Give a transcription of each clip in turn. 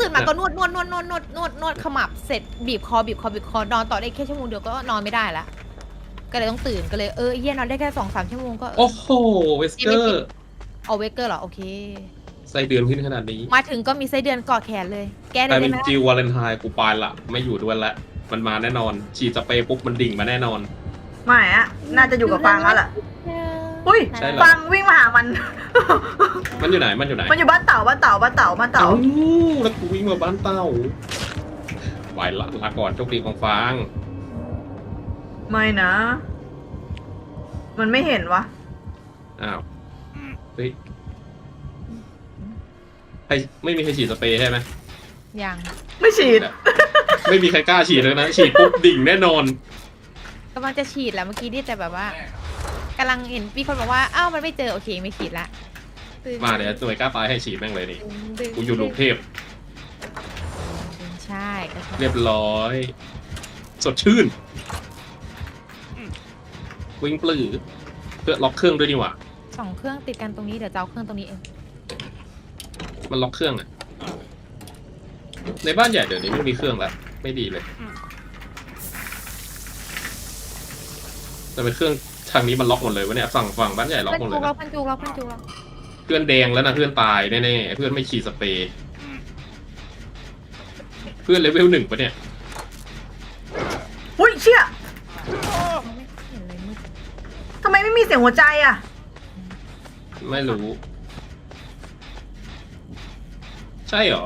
ตื่นมาก็นวดนวดนวดนวดนวดนวดนวดขมับเสร็จบีบคอบีบคอบีบคอนอนต่อได้แค่ชั่วโมงเดียวก็นอนไม่ได้ละก็เลยต้องตื่นก็เลยเออเยี่ยนอนได้แค่สองสามชั่วโมงก็เออโอ้โหเวสเกอร์เอาเวกเกอร์เหรอโอเคไส้เดือนขึ้นขนาดนี้ มาถึงก็มีไส้เดือนเกาะแขนเลย แก้กได้ลายไหเป็นมจิววาเลนไทน์กูปายละไม่อยู่ด้วยละมันมาแน่นอนฉีดสเปรย์ปุ๊บมันดิ่งมาแน่นอน ไม่อะน่าจะอยู่กับฟังแล้วล่ะ อุ้ยใช่เหรอ ฟังวิ่งมาหามัน มันอยู่ไหน มันอยู่ไหนมันอยู่บ้านเต่าบ้านเต่าบ้านเต่าบ้านเต่าเอ้าแล้วกูวิ่งมาบ้านเต้าไหวละลาก่อนโชคดีของฟาง ไม่นะ มันไม่เห็นวะ อ้าวเฮ้ยใครไม่มีใครฉีดสเปรย์ใช่ไหมยังไม่ฉีด ไม่มีใครกล้าฉีดเลยนะ ฉีดปุ๊บดิ่งแน่นอน กำลังจะฉีดแล้วเมื่อกี้นี่แต่แบบว่ากำลังเห็นมีคนบอกว่าอ้าวมันไม่เจอโอเคไม่ฉีดละมาเดี๋ยวหน่วยกล้าตายให้ฉีดแม่งเลยนี่ดึงกูอยู่ลูกเทพดึงใช่ก็ใช่เรียบร้อย สดชื่น วิ่งปลื้อเพื่อล็อกเครื่องด้วยนี่หว่า สองเครื่องติดกันตรงนี้เดี๋ยวจะเอาเครื่องตรงนี้เองมันล็อกเครื่องอะในบ้านใหญ่เดี๋ยวนี้ไม่มีเครื่องแล้วไม่ดีเลยแต่เป็นเครื่อง ทางนี้มันล็อกหมดเลยวะเนี่ยฝั่งฝั่งบ้านใหญ่ล็อกเพื่อนหมดเลจูยกเรานะเพื่อนจูกเราเพื่อนจูกเราเพื่อนแดงแล้วนะเพื่อนตายแน่ๆเพื่อนไม่ฉีดสเปรย์เพื่อนเลเวลหนึ่งปะเนี่ยอุ้ยเชี่ยไม่เห็นเลยมืดทำไมไม่มีเสียงหัวใจอะไม่รู้ ใช่เหรอ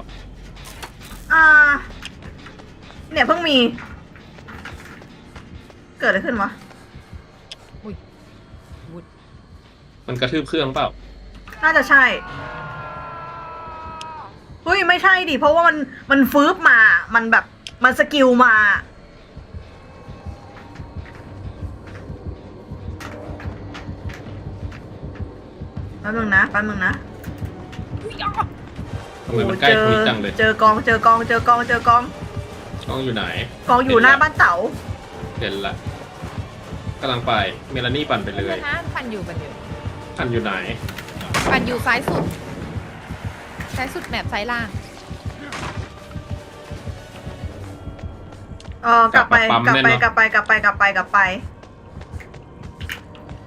อ่า เนี่ยเพิ่งมี เกิดอะไรขึ้นวะ มันกระทืบเครื่องเปล่า น่าจะใช่เฮ้ยไม่ใช่ดิเพราะว่ามันมันฟืบมา มันแบบมันสกิลมา แป๊บนึงนะแป๊บนึงนะทำไมมันใกล้เจตรงอนี้จังเลยเจอกองเจอกองเจอกองเจอกอง กล้องอยู่ไหน กองอยู่หน้าบ้านเต๋าเห็นละกำลังไป เมลานี่ปั่นไปเลเพื่อยนนะปั่นอยู่ปั่นอยู่ อันอยู่ไหน ปั่นอยู่ซ้ายสุด ซ้ายสุดแมปซ้ายล่างเออกลับไปกลับกลัมาบปั๊มไปแน่นอน กลับไปกลับไปกลับไปกลับไป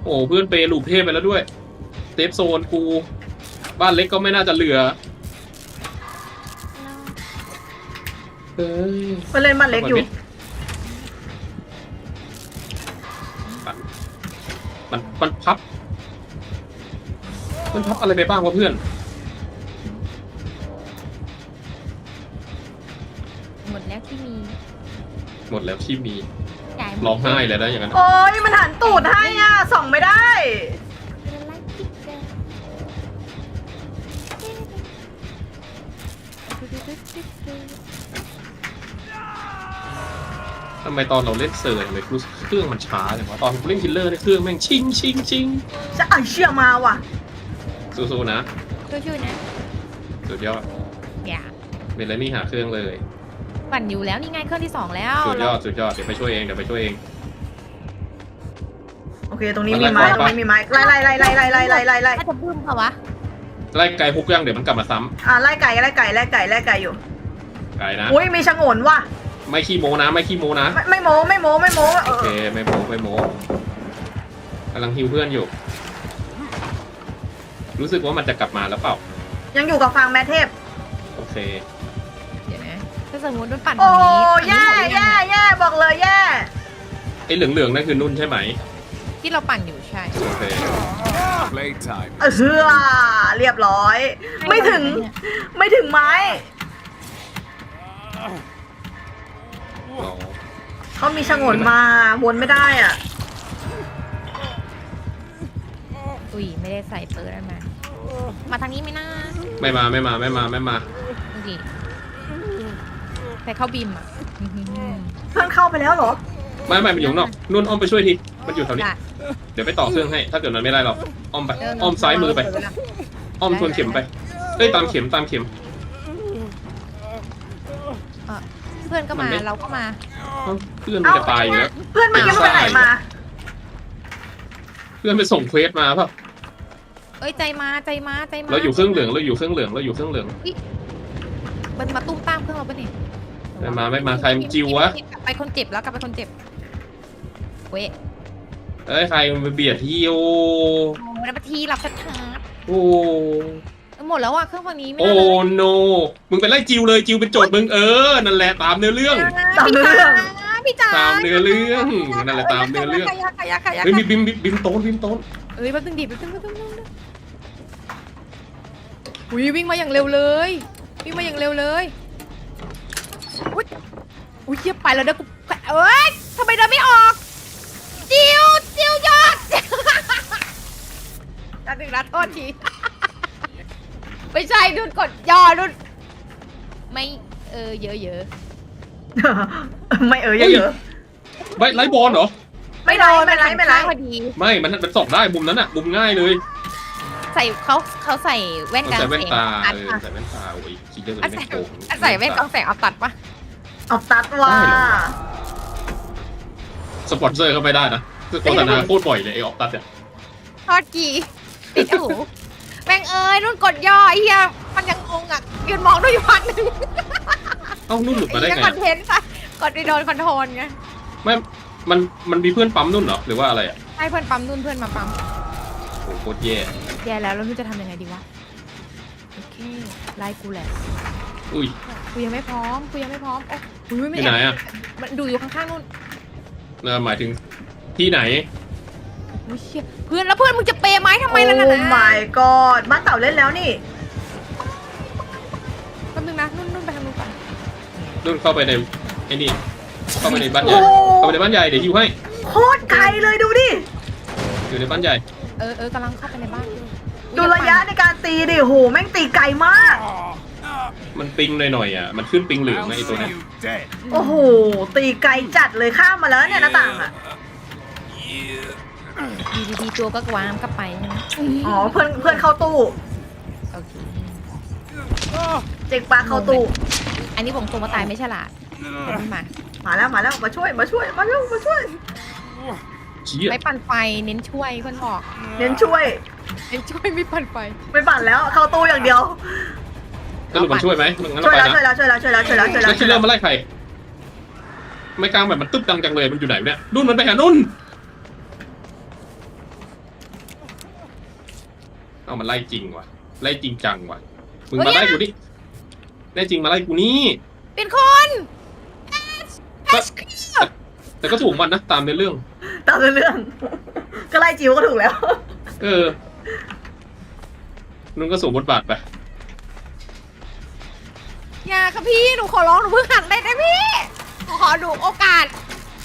โอ้เพื่อนเปย์ลูกเทพไปแล้วด้วยเซฟโซนกู บ้านเล็กก็ไม่น่าจะเหลือเฮ้ย ไปเล่นบ้านเล็กอยู่ปั่นมันมันพับ มันพับอะไรไปบ้างวะเพื่อนหมดแล้วที่มีหมดแล้วที่มีจ่ายมดร้องไห้เลยนะอย่างนั้นโอ้ยมันหันตูดให้อะส่องไม่ได้ เป็นไรติ๊กเกอร์ทำไมตอนเราเล่นเซอร์ทำไมรู้สึกเครื่องมันช้าเลยวะตอนกูเล่นคิลเลอร์เนี่ยเครื่องแม่งชิงชิงชิงจะอ่านเชื่อมาว่ะ สู้ๆนะ ช่วยๆนะ สุดยอดอย่าเมลานี่หาเครื่องเลย ปั่นอยู่แล้วนี่ไงเครื่องที่สองแล้วสุดยอดสุดยอดเดี๋ยวไปช่วยเองเดี๋ยวไปช่วยเอง โอเค ตรงนี้มันมีไม้ไล่ตรงนี้มีไม้ ไล่ไล่ไล่ไล่ไล่ไล่ไล่ไล่ไล่น่าจะบึ้มเปล่าวะ ไล่ไกลฮุกย่างเดี๋ยวมันกลับมาซ้อ่าไล่ไก่ไล่ไก่ไล่ไก่ไล่ไก่อยู่ำไกลนะ อุ้ยมีชะงนว่ะ ไม่ขี้โมนะไม่ขี้โมนะ ไม่ไม่โม้ไม่โม้ไม่โม้เอโออเคไม่โมไม่โมกำลังฮิวเพื่อนอยู่ รู้สึกว่ามันจะกลับมาแล้วเปล่า ยังอยู่กับฟังแม่เทพ โอเค เดี๋ยวนะถ้าสมมติมันปั่นโอ้ตรงนี้แย่แย่แย่บอกเลยแย่ไอ้เหลืองๆนั่นคือนุ่นใช่ไหม ที่เราปั่นอยู่ใช่ โอเค Playtime. เออเรียบร้อย ไม่ถึง ไม่ถึงไม้อ๋อเขามีชะงนมาวนไม่ได้อะ อุ้ยไม่ได้ใส่เปิดมา มาทางนี้ไหมนะไม่มาไม่มาไม่มาไม่มา ดูดิใส่เข้าบิมอะเพื่อนเข้าไปแล้วเหรอ ไม่ไม่มันอยู่ข้างนอกนุ่นอ้อมไปช่วยทีมันอยู่แถวนี้ ได้เดี๋ยวไปต่อเครื่องให้ ถ้าเกิดมันไม่ได้หรอกอ้อมไปเอ้อมซ้ายมือไป อ้อมทวนเข็มไปเอ้ยตามเข็มตามเข็มเออเพื่อนก็มัมานไม่ เราก็มา เอ้าเพื่อนมันจะตายอยู่แล้ว เพื่อนเมื่อกี้มันไปไหนมา เพื่อนไปส่งเควสมาเปล่ะ เอ้ยใจมาใจมาใจมาเราอยู่เครื่องเหลืองเราอยู่เครื่องเหลืองเราอยู่เครื่องเหลืองเมันมาตุ้มตามเครื่องเราปะเนี่ยไม่มาไม่มาใครมันจิววะ กลับไปคนเจ็บแล้วกลับไปคนเจ็บเว้ยเอ้ยใครมันไปเบียดที่โอโอ้ยมาทีหลับชัดโอ้ๆหมดแล้วอะเครื่องฝั่งนี้ไม่โอ้น่าเลยโนมึงไปไล่จิวเลยจิวเป็นโจทย์มึงเออนั่นแหละตามเนื้อเรื่อง ตามเรื่อง พี่จ๋าตามเนื้อเรื่องนั่นแหละตามเนื้อเรื่อง ขยักขยักขยักเฮ้ยมีบิมบิมบิมโต้นบิมโต้นเอ้ยแป๊บนึงดิแป๊บนึงแป๊บนึงแป๊บนึง อุ้ยวิ่งมาอย่างเร็วเลย วิ่งมาอย่างเร็วเลยอุ้ยอุ้ยเทียบไปแล้วเด้อกูเอ้ยทำไมเดินไม่ออกจิวจิวยอดอันหนึ่งนะโทษทีไม่ใช่นุ่นกดย่อนุ่นไม่เออเยอะเยอะไม่เออเยอะไล่ไล่บอลเหรอๆไม่โดนไม่ไรไม่ไรพอดี ไม่มันมันส่องได้มุมนั้นอะมุมง่ายเลย ใส่เขาเขาใส่แว่นมันกลางใส่แว่นแสงตาอัดเออปะใส่แว่นตาโอ้ยคิดเยอะเลยอันไม่ใส่โกงอันใส่แว่นกลางแสงเอาตัดปะเอาตัดว่าสปอนเซอร์เข้าไม่ได้นะโฆษณาโคตรบ่อยเลยไอออกตัดเนี่ยทอดกีติดหูแม่งเอ้ยนุ่นกดย่อไอ้เฮียมันยังงงอะยืนมองด้วยอยู่พักหนึงเอ้านุ่นหลุดมาได้ไอ้ไงเหี้ยคอนเทนต์ค่ะกดไปโดนคอนโทรลไงไม่มันมันมีเพื่อนปั๊มนุ่นเหรอหรือว่าอะไรอะให้เพื่อนปั๊มนุ่นเพื่อนมาปั๊ม โอ้โหโคตรแย่แย่แล้วแล้วนุ่นจะทำยังไงดีวะ โอเค ไล่กูแหละ อุ้ย กูยังไม่พร้อม กูยังไม่พร้อม โอ้ยอไม่ยู่ไหนอะ มันดูอยู่ข้างๆนุ่นเออหมายถึงที่ไหน อุ๊ยเชี่ยเพื่อนแล้วเพื่อนมึงจะเปย์ไหมทำไมล่ะนะโอ้ my god บ้านเต่าเล่นแล้วนี่ แป๊บนึงนะนุ่นนุ่นไปทางนู้นก่อนนุ่นเข้าไปในไอ้นี่เข้าไปในบ้านใหญ่ โอ้ เข้าไปในบ้านใหญ่เดี๋ยวฮิวให้ โคตรไกลเลยดูดิ อยู่ในบ้านใหญ่ เออเออกำลังเข้าไปในบ้านอยู่ดูระยะในการตีดิโหแม่งตีไกลมาก มันปิงหน่อยๆอะ มันขึ้นปิงเหลือง I'll นะไอตัว see เนี้ย you dead. โอ้โห ตีไกลจัดเลยข้ามมาแล้วเนี่ยหน้าต่างอะ ดีดีๆตัวก็วางกลับไปใช่ไหมอ๋อเพื่อนเพื่อนเข้าตู้ โอเค เจ๊กปลาเข้าตู้ อันนี้ผมตัวมาตายไม่ฉลาดเดี๋ยวมันมา มาแล้วมาแล้วมาช่วยมาช่วยมาช่วยมาช่วย เชี้ไม่ปั่นไฟเน้นช่วยคนบอกเน้นช่วย เน้นช่วยไม่ปั่นไฟไม่ปั่นแล้วเข้าตู้อย่างเดียว สรุปมันช่วยไหมมึงงั้นช่วยเราไปแล้วนะช่วยแล้วช่วยแล้วช่วยแล้วช่วยแล้วช่วยแล้วแล้วคิดเริ่มมาไล่ใครไม่กลางแบบมันตึ๊บดังจังเลยมันอยู่ไหนวะเนี่ยนุ่นมันไปหานุ่นเอามันไล่จริงว่ะไล่จริงจังว่ะมึงมาไล่กูนี่แน่จริงมาไล่กูนี่เป็นคนก็แต่ก็ถูกมันนะตามในเรื่อง ตามเรื่อง ก็ไล่จิวก็ถูกแล้ว เออนุ่นก็สวมบทบาทไป อย่าค่ะพี่หนูขอร้องหนูเพิ่งหันได้นะพี่หนูขอดูโอกาส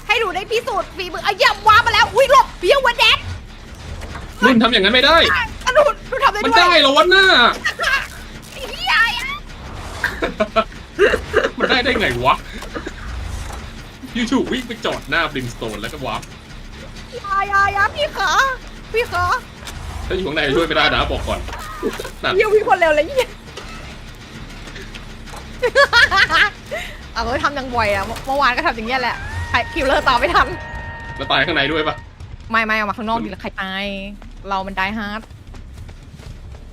ให้หนูได้พิสูจน์ฝีมือเอาเยี่ยมว้ามาแล้วอุ้ยหลบเบี้ยววันแดดนุ่นทำอย่างนั้นไม่ได้ อะหนูหนูทำได้มันด้วยได้เหรอวะหน้า ไอ้เหี้ยอะมันได้ได้ไงวะ ยูทูบวิ่งไปจอดหน้าบริมสโตนแล้วก็วาร์ปอย่าอย่าอย่าพี่ขอพี่ขอถ้าอยู่ข้างในช่วยไม่ได้นะบอกก่อนนั่นเยี่ยวิ่งคนเร็วเลยเยี่ยเอาไว้ทำยังบ่อยอะเมื่อเมื่อวานก็ทำอย่างเงี้ยแหละใครคิวเลอร์ตามไม่ทันแล้วตายข้างในด้วยปะไม่ไม่เอามาข้างนอกดีแล้วใครตาย เรามันได้ฮาร์ด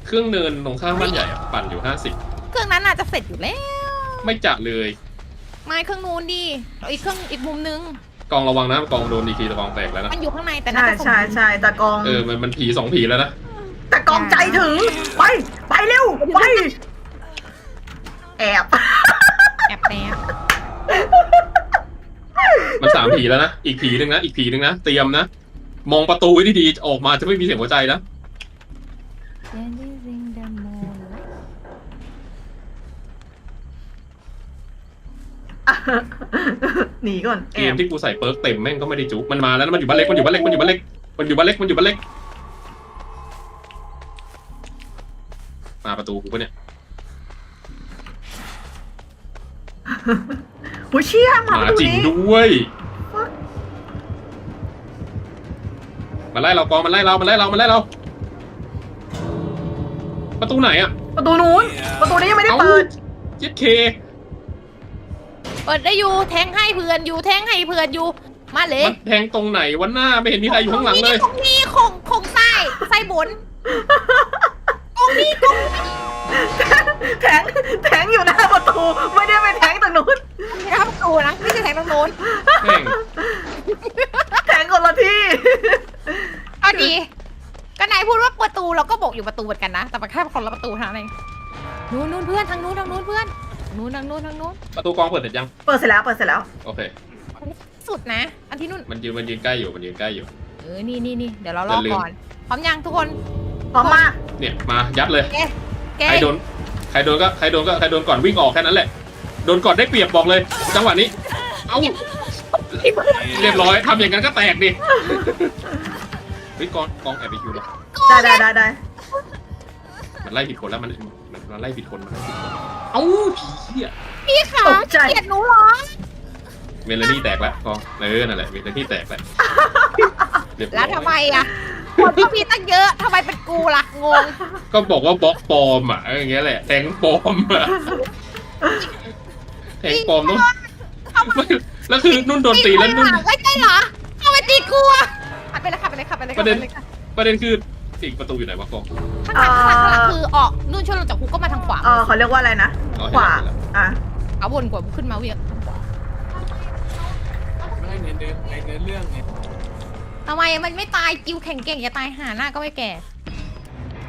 เครื่องเนินตรงข้างบ้านใหญ่อะปั่นอยู่ห้าสิบเครื่องนั้นน่าจะเสร็จอยู่แล้ว ไม่จัดเลย ไม่เครื่องนู้นดิเอาอีกเครื่องอีกมุมนึง กองระวังนะกองโดนดีคีตะกองแตกแล้วนะมันอยู่ข้างในแต่น่าใช่จะส่งใช่ใช่ตะกองเออมันมันผีสองผีแล้วนะตะกองใจถึง ไป ไปเร็ว ไป แอบ แอบแนบมันสามผีแล้วนะอีกผีหนึ่งนะอีกผีหนึ่งนะเตรียมนะมองประตูไว้ดีๆออกมาจะไม่มีเสียงหัวใจนะ หนีก่อนแอเกมบที่กูใส่เปิร์กเต็มแม่งก็ไม่ได้จุกมันมาแล้วนะมันอยู่บ้านเล็กมันอยู่บ้านเล็กมันอยู่บ้านเล็กมันอยู่บ้านเล็กมันอยู่บ้านเล็ก มาประตูกูปะเนี่ยผู้เชี่ยมามาประตูจริงนี้ด้วยมาไล่เรากองมันไล่เรา มันไล่เรา มันไล่เรา ประตูไหนอะประตูนู้น ประตูนี้ยังไม่ได้เปิด เจ็ดเค เปิดได้อยู่แทงให้เพื่อนอยู่แทงให้เพื่อนอยู่ มาเลยมันแทงตรงไหนวันหน้าไม่เห็นมีใครอยู่ข้างหลังเลยคงนี่คงคงไส้ไส้บนคงนี่คงนี่แทงแทงอยู่หน้าประตูไม่ได้ไปแทงตรงนู้นไม่ใช่ประตูนะไม่ใช่แทงตรงโน้นแม่งแทงคนละที่ก็ดีก็นายพูดว่าประตูเราก็บอกอยู่ประตูเหมือนกันนะ แต่มันแค่คนละประตูเท่านั้นเองนู้นนู้นเพื่อนทางนู้นทางนู้นเพื่อน นู้นทางนู้นทางนู้นประตูกองเปิดเสร็จยัง เปิดเสร็จแล้วเปิดเสร็จแล้ว โอเค สุดนะ อันที่นู่น มันยืนมันยืนใกล้อยู่ มันยืนใกล้อยู่ เออ นี่นี่นี่เดี๋ยวเรารออย่าลืมก่อน พร้อมยังทุกคน พร้อมมาก เนี่ย มายัดเลยเอ๊ะเก๊ใครโดน ใครโดนก็ ใครโดนก็ ใครโดนก่อนวิ่งออกแค่นั้นแหละ โดนก่อนได้เปรียบบอกเลย จังหวะนี้ เอ้า เรียบร้อยทำอย่างนั้นก็แตกดิเฮ้ยกองกองแอบไปคิวหรอได้ได้ได้ได้มันไล่ผิดคนแล้วมัน มันมันไล่ผิดคนมันไล่ผิดคนเอ้าผีเหี้ยพี่ขาเกลียดหนูเหรอเมลานี่แตกแล้วกองเออนั่นแหละเมลานี่แตกแล้วเรียบร้แล้อวยทำไมอะคนก็มีตั้งเยอะทำไมเป็นกูล่ะงงก็บอกว่าบล็อกปลอมอะเอออย่างเงี้ยแหละแทงปลอมอะแทงปลอมต้องไม่แล้วคือนุ่นโดนตีแล้วนุ่น ไม่ใช่เหรอทำไมตีกูอะขับไปเลยขับไปเลยขับไปเลยประเด็นขับไปลยค่ะ ประเด็นคือ อีกประตูอยู่ไหนวะกอง ข้างหลังข้างหลังข้างหลังคือออกนู่นช่วยลงจากคุกก็มาทางขวาเออเขาเรียกว่าอะไรนะ อ๋อขวา เห็นแล้ว อะ เอาวนกว่าขึ้นมาเวียงไม่ในเดินในเดินเรื่องไงทำไมมันไม่ตายจิวแข็งเก่งอย่าตายหาหน้าก็ไม่แก่